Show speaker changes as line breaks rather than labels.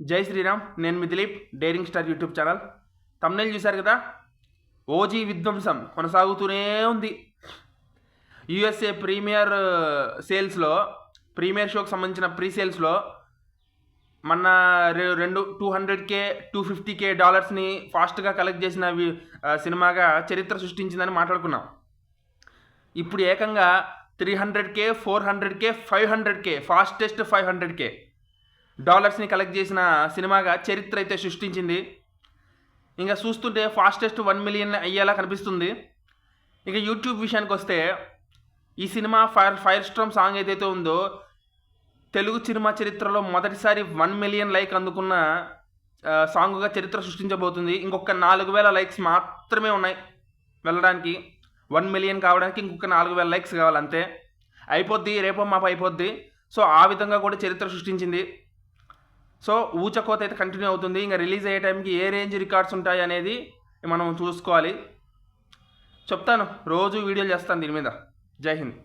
జై శ్రీరామ్ నేను మీ Dilip daring star YouTube channel. Thumbnail చూశారు కదా? ఓజీ విధ్వంసం కొనసాగుతూనే ఉంది. యుఎస్ఏ ప్రీమియర్ సేల్స్లో ప్రీమియర్ షోకి సంబంధించిన ప్రీ సేల్స్లో మన రెండు two hundred K two fifty K డాలర్స్ని ఫాస్ట్గా కలెక్ట్ చేసిన సినిమాగా చరిత్ర సృష్టించిందని మాట్లాడుకున్నాం. ఇప్పుడు ఏకంగా three hundred K four hundred K five hundred K fastest five hundred K డాలర్స్ని collect చేసిన సినిమాగా చరిత్ర అయితే సృష్టించింది. ఇంకా చూస్తుంటే ఫాస్టెస్ట్ వన్ మిలియన్ అయ్యేలా కనిపిస్తుంది. ఇక యూట్యూబ్ విషయానికి వస్తే ఈ cinema fire fire storm song ఏదైతే ఉందో తెలుగు సినిమా చరిత్రలో మొదటిసారి వన్ మిలియన్ లైక్ అందుకున్న సాంగ్గా చరిత్ర సృష్టించబోతుంది. ఇంకొక నాలుగు వేల లైక్స్ మాత్రమే ఉన్నాయి వెళ్ళడానికి. వన్ మిలియన్ కావడానికి ఇంకొక నాలుగు వేల లైక్స్ కావాలి అంతే అయిపోద్ది రేపో మాపు అయిపోద్ది. సో ఆ విధంగా కూడా చరిత్ర సృష్టించింది. సో ఊచకోత అయితే కంటిన్యూ అవుతుంది. ఇంకా రిలీజ్ అయ్యే టైంకి ఏ రేంజ్ రికార్డ్స్ ఉంటాయి అనేది మనం చూసుకోవాలి. చెప్తాను. రోజు వీడియోలు చేస్తాను దీని మీద. జై హింద్.